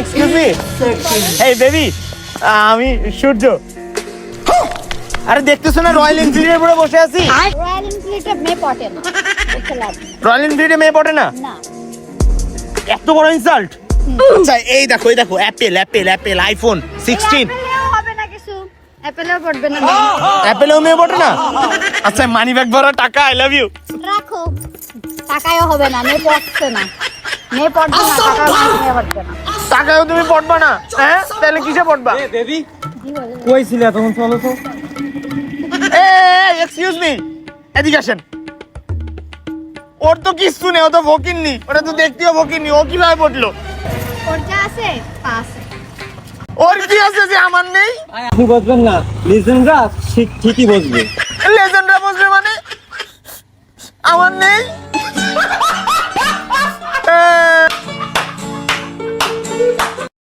Excuse me এই baby আমি সূর্য। আরে দেখতেছো না রয়্যাল এনফিল্ডের উপরে বসে আছি? রয়্যাল এনফিল্ডে মেয়ে পটে না। রয়্যাল এনফিল্ডে মেয়ে এত বড় ইনসাল্ট আচ্ছা এই দেখো এই দেখো Apple Apple Apple iPhone sixteen অ্যাপেলেও হবে না কিছু। অ্যাপেলেও পড়বে না। অ্যাপেলেও মেয়ে পড়ে না? আচ্ছা মানি ব্যাগ ভরা টাকা আই লাভ ইউ রাখো। টাকায়ও হবে না মেয়ে পড়ছে না। মেয়ে পড়বে না মেয়ে পড়বে না। টাকাও তুমি পড়বা না হ্যাঁ? তাহলে কিসে পড়বা? বলে? কই ছিলে তখন চলো তো। এক্সকিউজ মি এদিকে আসেন। ওর তো কিচ্ছু নেই ও তো ভকিননি। ওটা তো দেখতেও ভকিননি ও কীভাবে পড়ল? ওর যা আছে আছে। ওর কি আছে যে আমার নেই? আপনি বুঝবেন না। লিজেন্ডরা ঠিক ঠিকই বুঝবে লেজেন্ডরা বসবে মানে? আমার নেই?